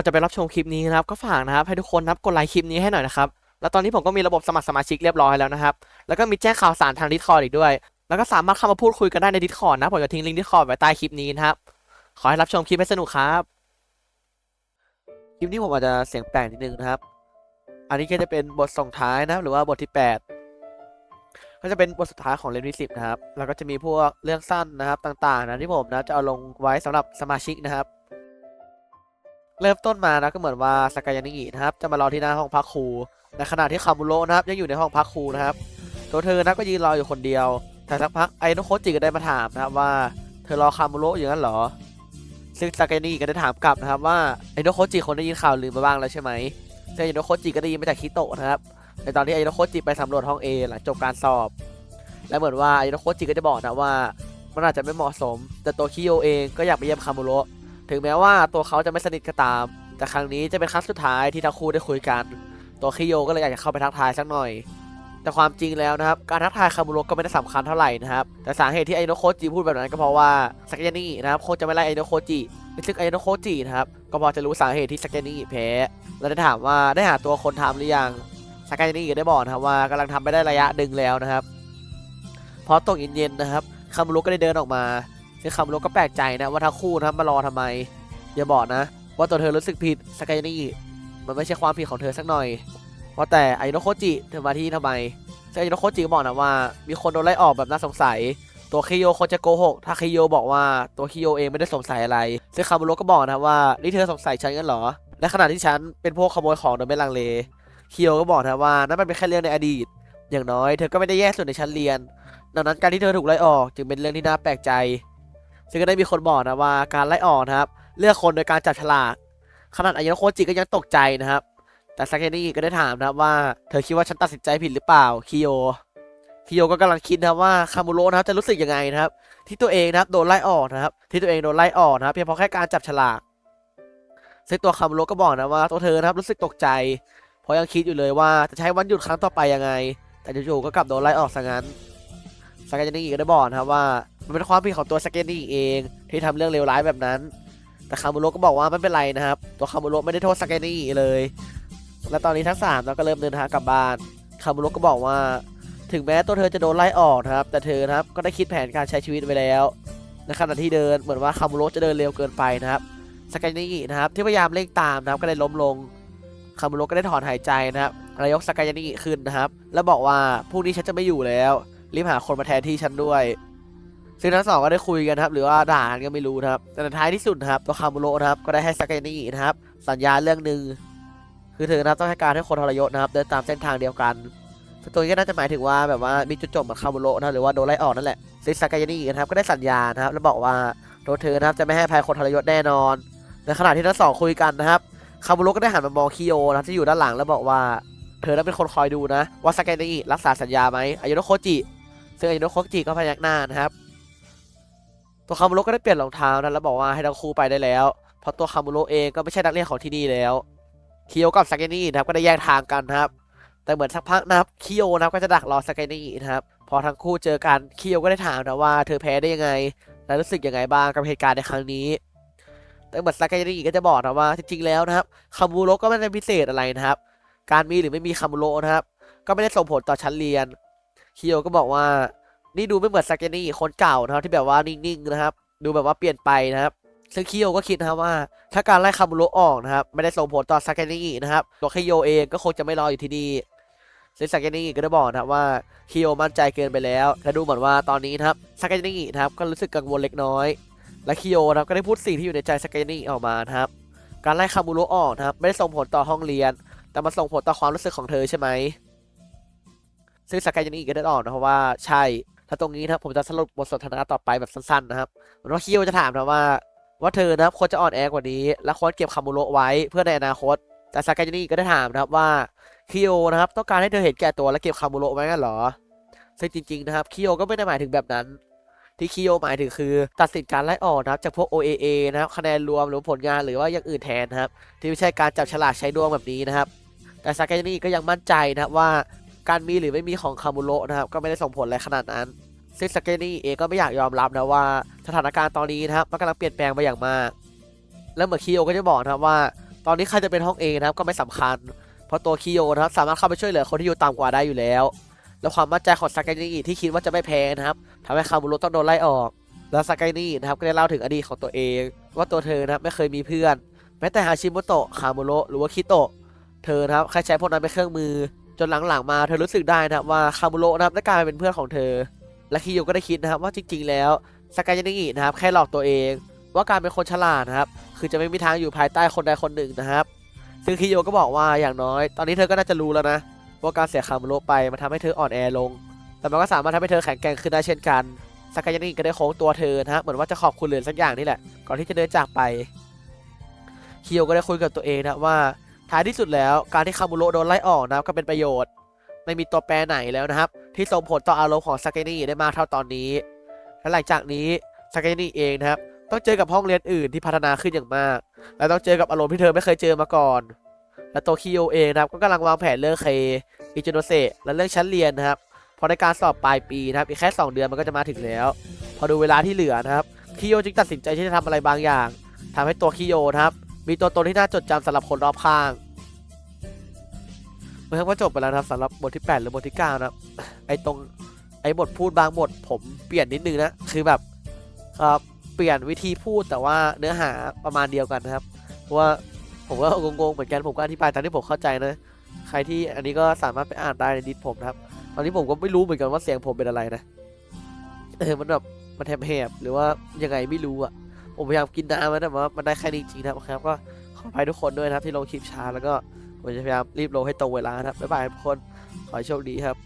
อนจะไปรับชมคลิปนี้นะครับก็ฝากนะครับให้ทุกคนนับกดไลค์คลิปนี้ให้หน่อยนะครับแล้วตอนนี้ผมก็มีระบบสมัครสมาชิกเรียบร้อยแล้วนะครับ แล้วก็มีแจ้งข่าวสารทางดิสคอร์ดอีกด้วย แล้วก็สามารถเข้ามาพูดคุยกันได้ในดิสคอร์ดนะ ผมจะทิ้งลิงก์ดิสคอร์ดไว้ใต้คลิปนี้นะครับ ขอให้รับชมคลิปให้สนุกครับ คลิปนี้ผมอาจจะเสียงแปลกนิดนึงนะครับ อันนี้ก็จะเป็นบทส่งท้ายนะ หรือว่าบทที่ 8 ก็จะเป็นบทสุดท้ายของเล่มที่10นะครับ แล้วก็จะมีพวกเรื่องสั้นนะครับต่างๆนะที่ผมนะจะเอาลงไว้สำหรับสมาชิกนะครับ เริ่มต้นมานะก็เหมือนว่าสกายานิงินะครับจะมารอที่หน้าห้องพักครูในขณะที่คามุโรนะครับยังอยู่ในห้องพักครูนะครับตัวเธอนะก็ยืนรออยู่คนเดียวแต่สักพักไอโนโคจิก็ได้มาถามนะครับว่าเธอรอคามุโรอยู่งั้นเหรอ ซึ่งสกายานิงิก็ได้ถามกลับนะครับว่าไอโนโคจิคนได้ยินข่าวลือมาบ้างแล้วใช่ไหมซึ่งไอโนโคจิก็ได้ยินมาจากคิโตะนะครับในตอนที่ไอโนโคจิไปสำรวจห้อง A หลังจบการสอบ และเหมือนว่าไอโนโคจิก็จะบอกนะว่ามันอาจจะไม่เหมาะสม แต่ตัวคิโยเองก็อยากไปเยี่ยมคามุโระ ถึงแม้ว่าตัวเขาจะไม่สนิทก็ตาม แต่ครั้งนี้จะเป็นครั้งสุดท้ายที่ทั้งคู่ได้คุยกัน ตัวคิโยก็เลยอยากจะเข้าไปทักทายสักหน่อย แต่ความจริงแล้วนะครับ การทักทายคามุโรก็ไม่ได้สำคัญเท่าไหร่นะครับ แต่สาเหตุที่ไอโนโคจิพูดแบบนั้นก็เพราะว่าสกยานินะครับโคจะไม่ไล่ไอโนโคจิซึ่งไอโนโคจินะครับ ก็พอจะรู้สาเหตุที่สกยานิแพ้ และได้ถามว่าได้หาตัวคนทำหรือยังสกยานิก็ได้บอกนะครับว่ากำลังทำไปได้ระยะหนึ่งแล้วนะครับพอตกเย็นๆนะครับคามุโรก็ได้เดินออกมา ซึ่งคามุโระก็แปลกใจนะว่าทั้งคู่นะครับมารอทำไม อย่าบอกนะ ว่าตัวเธอรู้สึกผิดสกายานิมันไม่ใช่ความผิดของเธอสักหน่อยเพราแต่ไอโนโคจิเธอมาที่นี่ทำไมซึ่งไอโนโคจิก็บอกนะว่า มีคนโดนไล่ออกแบบน่าสงสัย ตัวคิโยคนจะโกหก ถ้าคิโยบอกว่าตัวคิโยเองไม่ได้สงสัยอะไร ซึ่งคามุโระก็บอกนะว่านี่เธอสงสัยฉันกันเหรอและขณะที่ฉันเป็นพวกขโมยของโดยไม่ลังเลคิโยก็บอกนะว่านั่นมันเป็นแค่เรื่องในอดีต อย่างน้อยเธอก็ไม่ได้แย่สุดในชั้นเรียนดังนั้นการที่เธอถูกไล่ออกจึงเป็นเรื่องที่น่าแปลกใจ ซึ่งก็ได้มีคนบอกนะว่าการไล่ออกนะครับ เลือกคนโดยการจับฉลากขนาดอายโนโคจิก็ยังตกใจนะครับ แต่ซาเกนิก็ได้ถามนะครับว่าเธอคิดว่าฉันตัดสินใจผิดหรือเปล่าคิโยคิโยก็กำลังคิดนะครับว่าคามุโระนะครับจะรู้สึกยังไงนะครับ ที่ตัวเองนะครับโดนไล่ออกนะครับ ที่ตัวเองโดนไล่ออกนะครับเพียงเพราะแค่การจับฉลากซึ่งตัวคามุโระก็บอกนะว่าตัวเธอนะครับรู้สึกตกใจ เพราะยังคิดอยู่เลยว่าจะใช้วันหยุดครั้งต่อไปยังไง แต่จู่ๆก็กลับโดนไล่ออกซะงั้นสากาเจนิก็ได้บอกนะครับว่า มันเป็นความผิดของตัวสากาเจนิเอง ที่ทำเรื่องเลวร้ายแบบนั้น แต่คามุโรก็บอกว่าไม่เป็นไรนะครับ ตัวคามุโรไม่ได้โทษสากาเจนิเลย และตอนนี้ทั้งสามเราก็เริ่มเดินทางกลับบ้านคามุโรก็บอกว่า ถึงแม้ตัวเธอจะโดนไล่ออกนะครับ แต่เธอนะครับก็ได้คิดแผนการใช้ชีวิตไว้แล้วในขณะที่เดินเหมือนว่าคามุโรจะเดินเร็วเกินไปนะครับสากาเจนินะครับที่พยายามเร่งตามนะครับก็เลยล้มลงคามุโรก็ได้ถอนหายใจนะครับแล้วยกสกายานิขึ้นนะครับ แล้วบอกว่าพรุ่งนี้ฉันจะไม่อยู่แล้ว รีบหาคนมาแทนที่ฉันด้วย ซึ่งทั้งสองก็ได้คุยกันนะครับ หรือว่าด่ากันก็ไม่รู้นะครับ แต่ในท้ายที่สุดนะครับตัวคามุโระนะครับ ก็ได้ให้สากายานินะครับ สัญญาเรื่องหนึ่งคือเธอนะครับต้องให้การให้คนทรยศนะครับเดินตามเส้นทางเดียวกันซึ่งตัวนี้ก็น่าจะหมายถึงว่าแบบว่ามีจุดจบเหมือนคามุโระนะหรือว่าโดนไล่ออกนั่นแหละซึ่งสากายานินะครับก็ได้สัญญานะครับ แล้วบอกว่าตัวเธอนะครับจะไม่ให้ภัยคนทรยศแน่นอนในขณะที่ทั้งสองคุยกันนะครับคาบุโระก็ได้หันมามองคิโยนะครับที่อยู่ด้านหลังแล้วบอกว่าเธอนั้นเป็นคนคอยดูนะว่าสากาเนอิรักษาสัญญาไหมอายุโนโคจิซึ่งอายุโนโคจิก็พยักหน้านะครับ ตัวคาบุโรก็ได้เปลี่ยนรองเท้านะแล้วบอกว่าให้ทั้งคู่ไปได้แล้ว เพราะตัวคาบุโรเองก็ไม่ใช่นักเรียนของที่นี่แล้วคิโยกับสากาเนอินะครับก็ได้แยกทางกันครับ แต่เหมือนสักพักนะครับคิโยนะครับก็จะดักรอสากาเนอินะครับพอทั้งคู่เจอกันคิโยก็ได้ถามนะว่าเธอแพ้ได้ยังไง และรู้สึกยังไงบ้างกับเหตุการณ์ในครั้งนี้ แต่เหมือนสากายานิก็จะบอกนะว่าจริงๆแล้วนะครับคามูโรก็ไม่ได้พิเศษอะไรนะครับ การมีหรือไม่มีคามูโรนะครับ ก็ไม่ได้ส่งผลต่อชั้นเรียนคิโยก็บอกว่า นี่ดูไม่เหมือนสากานิคนเก่านะครับที่แบบว่านิ่งๆนะครับ ดูแบบว่าเปลี่ยนไปนะครับซึ่งคิโยก็คิดนะครับว่า ถ้าการไล่คามูโรออกนะครับไม่ได้ส่งผลต่อสากานินะครับตัวคิโยเองก็คงจะไม่รออยู่ที่นี่ซึ่งสากานิก็ได้บอกนะครับว่าคิโยมั่นใจเกินไปแล้วและดูเหมือนว่าตอนนี้นะครับสากานินะครับก็รู้สึกกังวลเล็กน้อย และคิโยนะครับก็ได้พูดสิ่งที่อยู่ในใจสกายนี่ออกมานะครับการไล่คามูโรออกนะครับไม่ได้ส่งผลต่อห้องเรียน แต่มันส่งผลต่อความรู้สึกของเธอใช่ไหมซึ่งสกายนี่ก็ได้ออกนะครับว่าใช่ ถ้าตรงนี้นะครับผมจะสรุปบทสนทนาต่อไปแบบสั้นๆนะครับเหมือนว่าคิโยจะถามนะว่า ว่าเธอนะครับควรจะอ่อนแอกว่านี้ และควรเก็บคามูโระไว้เพื่อในอนาคต แต่สกายนี่ก็ได้ถามนะครับว่าคิโยนะครับต้องการให้เธอเห็นแก่ตัวและเก็บคามูโระไว้งั้นเหรอซึ่งจริงๆนะครับคิโยก็ไม่ได้หมายถึงแบบนั้นที่คิโยหมายถึงคือ ตัดสินการไล่ออกนะครับจากพวก OAA นะครับคะแนนรวมหรือผลงานหรือว่าอย่างอื่นแทนนะครับ ที่ไม่ใช่การจับฉลากใช้ดวงแบบนี้นะครับ แต่ซากานี่ก็ยังมั่นใจนะครับว่า การมีหรือไม่มีของคามุโระนะครับก็ไม่ได้ส่งผลอะไรขนาดนั้นซึ่งซากนี่เองก็ไม่อยากยอมรับนะว่าสถานการณ์ตอนนี้นะครับมันกำลังเปลี่ยนแปลงไปอย่างมาก แล้วเหมือนคิโยก็จะบอกนะครับว่า ตอนนี้ใครจะเป็นห้องเองนะครับก็ไม่สำคัญ เพราะตัวคิโยนะครับสามารถเข้าไปช่วยเหลือคนที่อยู่ต่ำกว่าได้อยู่แล้ว แล้วความมั่นใจของซากานิที่คิดว่าจะไม่แพ้นะครับทำให้คาบุโระต้องโดนไล่ออก แล้วซากานินะครับก็ได้เล่าถึงอดีตของตัวเอง ว่าตัวเธอนะครับไม่เคยมีเพื่อน แม้แต่ฮาชิโมโตะคาโมโระหรือว่าคิโตะเธอนะครับแค่ใช้พวกนั้นเป็นเครื่องมือ จนหลังๆมาเธอรู้สึกได้นะครับว่าคาโมโระนะครับได้กลายเป็นเพื่อนของเธอ และคิโยก็ได้คิดนะครับว่าจริง ๆ แล้วซากายยานินะครับแค่หลอกตัวเอง ว่าการเป็นคนฉลาดนะครับคือจะไม่มีทางอยู่ภายใต้คนใดคนหนึ่งนะครับ ซึ่งคิโยก็บอกว่าอย่างน้อย ตอนนี้เธอก็น่าจะรู้แล้วนะว่าการเสียคาโมโระไปมันทำให้เธออ่อนแอลง แต่มันก็สามารถทำให้เธอแข็งแกร่งขึ้นได้เช่นกันซากายยานิก็ได้โค้งตัวเธอนะครับเหมือนว่าจะขอบคุณเหลือสักอย่างนี่แหละก่อนที่จะเดินจากไปคิโยก็ได้คุยกับตัวเองนะว่า ท้ายที่สุดแล้วการที่คาโมโรโดนไล่ออกนะครับก็เป็นประโยชน์ ไม่มีตัวแปรไหนแล้วนะครับ ที่ส่งผลต่ออารมณ์ของซากานิได้มากเท่าตอนนี้ และหลังจากนี้ซากานิเองนะครับต้องเจอกับห้องเรียนอื่นที่พัฒนาขึ้นอย่างมาก และต้องเจอกับอารมณ์ที่เธอไม่เคยเจอมาก่อน และโตคิโอเองนะครับก็กำลังวางแผนเรื่องเคอิจิโนเซและเรื่องชั้นเรียนนะครับพราะในการสอบปลายปีนะครับอีกแค่ 2 เดือนมันก็จะมาถึงแล้ว พอดูเวลาที่เหลือนะครับคิโยจึงตัดสินใจที่จะทำอะไรบางอย่างทำให้ตัวคิโยนะครับ มีตัวตนที่น่าจดจำสำหรับคนรอบข้างเมื่อก็จบไปแล้วนะครับสำหรับบทที่ 8 หรือบทที่ 9 นะไอ้ตรงไอ้บทพูดบางบทผมเปลี่ยนนิดนึงนะ คือแบบครับเปลี่ยนวิธีพูดแต่ว่าเนื้อหาประมาณเดียวกันนะครับเพราะว่าผมก็งงๆเหมือนกันผมก็อธิบายตามที่ผมเข้าใจนะใครที่อันนี้ก็สามารถไปอ่านได้ในดิสผมนะครับ ตอนนี้ผมก็ไม่รู้เหมือนกันว่าเสียงผมเป็นอะไรนะเออมันแบบมันแหบๆหรือว่ายังไงไม่รู้อะ ผมพยายามกินน้ำนะแต่ว่ามันได้แค่นี้จริงๆนะครับก็ขออภัยทุกคนด้วยนะครับที่ลงคลิปช้าแล้วก็ผมจะพยายามรีบลงให้ตรงเวลานะครับบ๊ายบายทุกคนขอให้โชคดีครับ